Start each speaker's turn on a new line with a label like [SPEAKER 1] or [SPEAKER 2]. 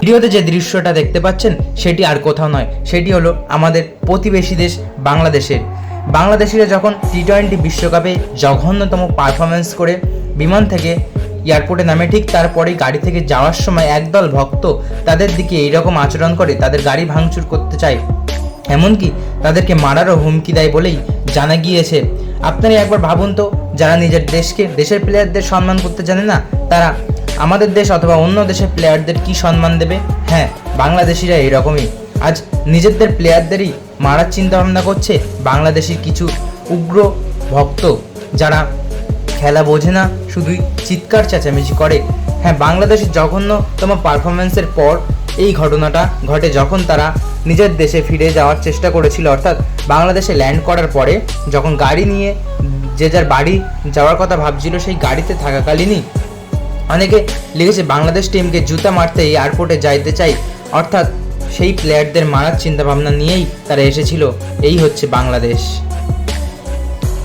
[SPEAKER 1] ভিডিওতে যে দৃশ্যটা দেখতে পাচ্ছেন, সেটি আর কোথাও নয়। সেটি হলো আমাদের প্রতিবেশী দেশ বাংলাদেশের। বাংলাদেশিরা যখন টি টোয়েন্টি বিশ্বকাপে জঘন্যতম পারফরমেন্স করে বিমান থেকে এয়ারপোর্টে নামে, ঠিক তারপরেই গাড়ি থেকে যাওয়ার সময় একদল ভক্ত তাদের দিকে এইরকম আচরণ করে, তাদের গাড়ি ভাঙচুর করতে চায়। এমনকি তাদেরকে মারারও হুমকি দেয় বলেই জানা গিয়েছে। আপনারা একবার ভাবুন তো যারা নিজের দেশকে, দেশের প্লেয়ারদের সম্মান করতে জানে না, তারা আমাদের দেশ অথবা অন্য দেশের প্লেয়ারদের কি সম্মান দেবে? হ্যাঁ বাংলাদেশিরা এরকমই আজ নিজেদের প্লেয়ারদেরই মারার চিন্তা ভাবনা করছে বাংলাদেশের কিছু উগ্র ভক্ত যারা খেলা বোঝে না, শুধুই চিৎকার চেঁচামেচি করে। হ্যাঁ বাংলাদেশের জঘন্যতম পারফরমেন্সের পর এই ঘটনাটা ঘটে যখন তারা নিজের দেশে ফিরে যাওয়ার চেষ্টা করেছিল। অর্থাৎ বাংলাদেশে ল্যান্ড করার পরে যখন গাড়ি নিয়ে যে যার বাড়ি যাওয়ার কথা ভাবছিল সেই গাড়িতে থাকাকালীনই। অনেকে লিখেছে, বাংলাদেশ টিমকে জুতা মারতে এয়ারপোর্টে যাইতে চাই। অর্থাৎ সেই প্লেয়ারদের মারার চিন্তাভাবনা নিয়েই তারা এসেছিল। এই হচ্ছে বাংলাদেশ।